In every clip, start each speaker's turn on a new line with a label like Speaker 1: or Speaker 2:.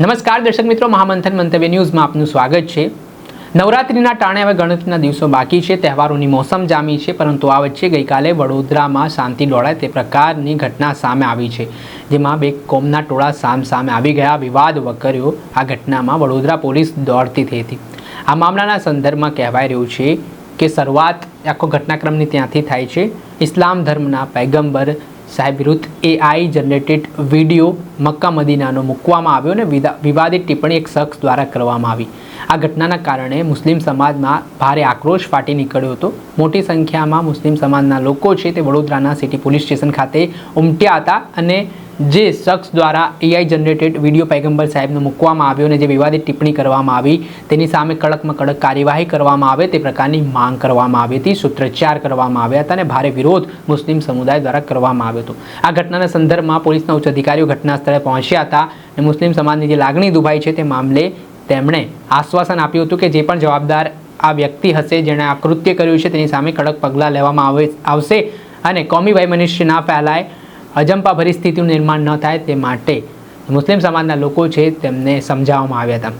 Speaker 1: નમસ્કાર દર્શક મિત્રો, મહામંથન મંતવ્ય ન્યૂઝમાં આપનું સ્વાગત છે. નવરાત્રિના ટાણે હવે ગણતરીના દિવસો બાકી છે, તહેવારોની મોસમ જામી છે, પરંતુ આ વચ્ચે ગઈકાલે વડોદરામાં શાંતિ દોડાય તે પ્રકારની ઘટના સામે આવી છે, જેમાં બે કોમના ટોળા સામ સામે આવી ગયા. વિવાદ વકર્યો આ ઘટનામાં વડોદરા પોલીસ દોડતી થઈ હતી. આ મામલાના સંદર્ભમાં કહેવાય રહ્યું છે કે શરૂઆત આખો ઘટનાક્રમની ત્યાંથી થાય છે. ઇસ્લામ ધર્મના પૈગંબર સાહેબ, વિરુદ્ધ એઆઈ જનરેટેડ વીડિયો મક્કા મદીનાનો મૂકવામાં આવ્યો અને વિદા- વિવાદિત ટિપ્પણી એક શખ્સ દ્વારા કરવામાં આવી. આ ઘટનાના કારણે મુસ્લિમ સમાજમાં ભારે આક્રોશ ફાટી નીકળ્યો હતો. મોટી સંખ્યામાં મુસ્લિમ સમાજના લોકો છે તે વડોદરાના સિટી પોલીસ સ્ટેશન ખાતે ઉમટ્યા હતા અને જે શખ્સ દ્વારા એઆઈ જનરેટેડ વીડિયો પૈગંબર સાહેબનો મૂકવામાં આવ્યો અને જે વિવાદિત ટિપ્પણી કરવામાં આવી, તેની સામે કડકમાં કડક કાર્યવાહી કરવામાં આવે, તે પ્રકારની માંગ કરવામાં આવી હતી, સૂત્રોચ્ચાર કરવામાં આવ્યા હતા અને ભારે વિરોધ મુસ્લિમ સમુદાય દ્વારા કરવામાં આવ્યો હતો. આ ઘટનાના સંદર્ભમાં પોલીસના ઉચ્ચ અધિકારીઓ ઘટના સ્થળે પહોંચ્યા હતા અને મુસ્લિમ સમાજની જે લાગણી દુભાઈ છે તે મામલે તેમણે આશ્વાસન આપ્યું હતું કે જે પણ જવાબદાર આ વ્યક્તિ હશે જેણે આ કૃત્ય કર્યું છે તેની સામે કડક પગલાં લેવામાં આવે, આવશે અને કોમી વૈમનસ્ય ના ફેલાય અજંપાભરી સ્થિતિનું નિર્માણ ન થાય તે માટે મુસ્લિમ સમાજના લોકો છે તેમને સમજાવવામાં આવ્યા હતા.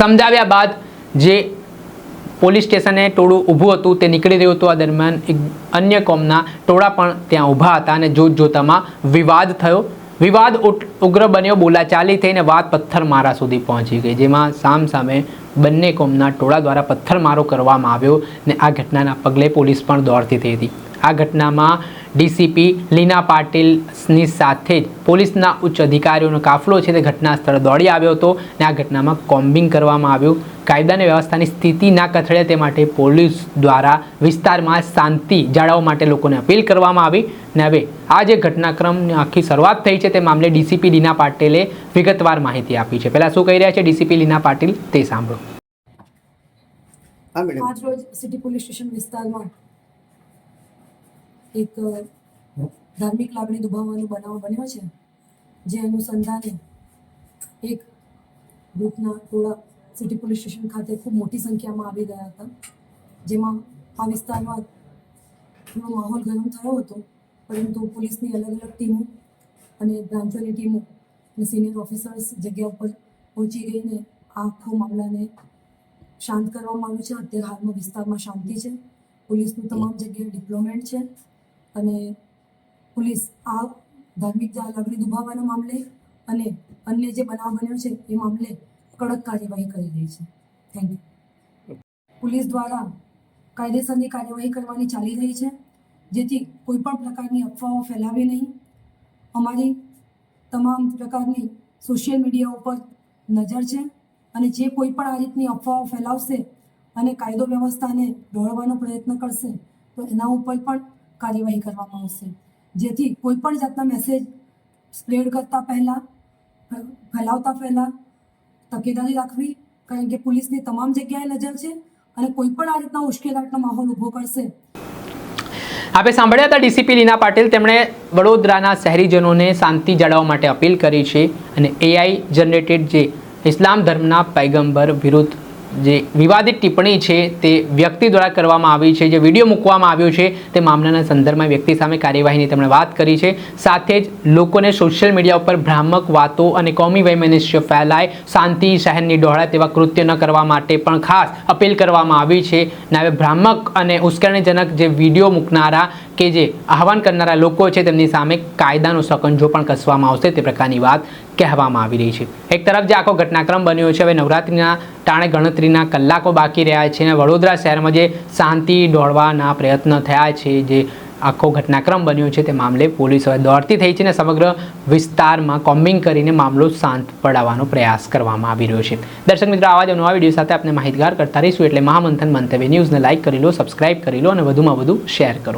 Speaker 1: સમજાવ્યા બાદ જે પોલીસ સ્ટેશને ટોળું ઊભું હતું તે નીકળી રહ્યું હતું. આ દરમિયાન એક અન્ય કોમના ટોળા પણ ત્યાં ઊભા હતા અને જોત જોતામાં વિવાદ થયો. વિવાદ ઉગ્ર બન્યો. બોલાચાલી થઈને વાત પથ્થરમારા સુધી પહોંચી ગઈ, જેમાં સામ સામે બંને કોમના ટોળા દ્વારા પથ્થરમારો કરવામાં આવ્યો ને આ ઘટનાના પગલે પોલીસ પણ દોડતી થઈ હતી. આ ઘટનામાં ડીસીપી લીના પાટીલની સાથે જ પોલીસના ઉચ્ચ અધિકારીઓનો કાફલો છે તે ઘટના સ્થળે દોડી આવ્યો હતો અને આ ઘટનામાં કોમ્બિંગ કરવામાં આવ્યું. કાયદા વ્યવસ્થાની સ્થિતિ ના કથળે તે માટે પોલીસ દ્વારા વિસ્તારમાં શાંતિ જાળવવા માટે લોકોને અપીલ કરવામાં આવી ને હવે આ જે ઘટનાક્રમની આખી શરૂઆત થઈ છે તે મામલે ડીસીપી લીના પાટીલે વિગતવાર માહિતી આપી છે. પહેલાં શું કહી રહ્યા છે ડીસીપી લીના પાટીલ તે સાંભળો.
Speaker 2: આજ રોજ સિટી પોલીસ સ્ટેશન વિસ્તારમાં એક ધાર્મિક લાગણી દુભાવવાનો બનાવ બન્યો છે, જે અનુસંધાને એક ગ્રુપના ટોળા સિટી પોલીસ સ્ટેશન ખાતે ખૂબ મોટી સંખ્યામાં આવી ગયા હતા, જેમાં આ વિસ્તારમાં થોડો માહોલ ગરમ થયો હતો, પરંતુ પોલીસની અલગ અલગ ટીમો અને બ્રાન્ચોની ટીમો અને સિનિયર ઓફિસર્સ જગ્યા ઉપર પહોંચી ગઈને આખો મામલાને શાંત કરવામાં આવ્યું છે. અત્યારે હાલમાં વિસ્તારમાં શાંતિ છે. પોલીસનું તમામ જગ્યાએ ડિપ્લોમેન્ટ છે. અને પોલીસ આ ધાર્મિક લાગણી દુભાવવાના મામલે અને અન્ય જે બનાવ બન્યો છે, એ મામલે કડક કાર્યવાહી કરી રહી છે. થેન્ક યુ પોલીસ દ્વારા કાયદેસરની કાર્યવાહી કરવાની ચાલી રહી છે, જેથી કોઈ પણ પ્રકારની અફવાઓ ફેલાવી નહીં. અમારી તમામ પ્રકારની સોશિયલ મીડિયા ઉપર નજર છે અને જે કોઈ પણ આ રીતની અફવાઓ ફેલાવશે અને કાયદો વ્યવસ્થાને દોડવાનો પ્રયત્ન કરશે, તો એના ઉપર પણ કાર્યવાહી કરવામાં આવશે. જેથી કોઈ પણ જાતના મેસેજ સ્પ્રેડ કરતા પહેલાં ફેલાવતા પહેલાં તકેદારી રાખવી, કારણ કે પોલીસની તમામ જગ્યાએ નજર છે અને કોઈ પણ આ રીતના ઉશ્કેલાટનો માહોલ ઊભો કરશે.
Speaker 1: આપણે સાંભળ્યા હતા ડીસીપી લીના પાટીલ, તેમણે વડોદરાના શહેરીજનોને શાંતિ જાળવવા માટે અપીલ કરી છે અને એઆઈ જનરેટેડ જે ઇસ્લામ ધર્મના પૈગંબર વિરુદ્ધ જે વિવાદિત ટિપ્પણી છે તે વ્યક્તિ દ્વારા કરવામાં આવી છે, જે વીડિયો મૂકવામાં આવ્યો છે, તે મામલાના સંદર્ભમાં વ્યક્તિ સામે કાર્યવાહીની તેમણે વાત કરી છે. સાથે જ લોકોને સોશિયલ મીડિયા ઉપર ભ્રામક વાતો અને કોમી વૈમનસ્ય ફેલાય, શાંતિ શહેરની ડહોળાય તેવા કૃત્ય ન કરવા માટે પણ ખાસ અપીલ કરવામાં આવી છે. ને, હવે ભ્રામક અને ઉશ્કેરણીજનક જે વીડિયો મૂકનારા કે જે આહવાન કરનારા લોકો છે, તેમની સામે કાયદાનો સકંજો પણ કસવામાં આવશે તે પ્રકારની વાત કહેવામાં આવી રહી છે. એક તરફ જે આખો ઘટનાક્રમ બન્યો છે, હવે નવરાત્રિના ટાણે ગણતરીના કલાકો બાકી રહ્યા છે અને વડોદરા શહેરમાં જે શાંતિ દોડવાના પ્રયત્ન થયા છે, જે આખો ઘટનાક્રમ બન્યો છે તે મામલે પોલીસ હવે દોડતી થઈ છે અને સમગ્ર વિસ્તારમાં કોમ્બિંગ કરીને મામલો શાંત પડાવવાનો પ્રયાસ કરવામાં આવી રહ્યો છે. દર્શક મિત્રો, આવા જ નવા વીડિયો સાથે આપણે માહિતગાર કરતા રહીશું. એટલે મહામંથન મંતવ્ય ન્યૂઝને લાઇક કરી લો, સબસ્ક્રાઇબ કરી લો અને વધુમાં વધુ શેર કરો.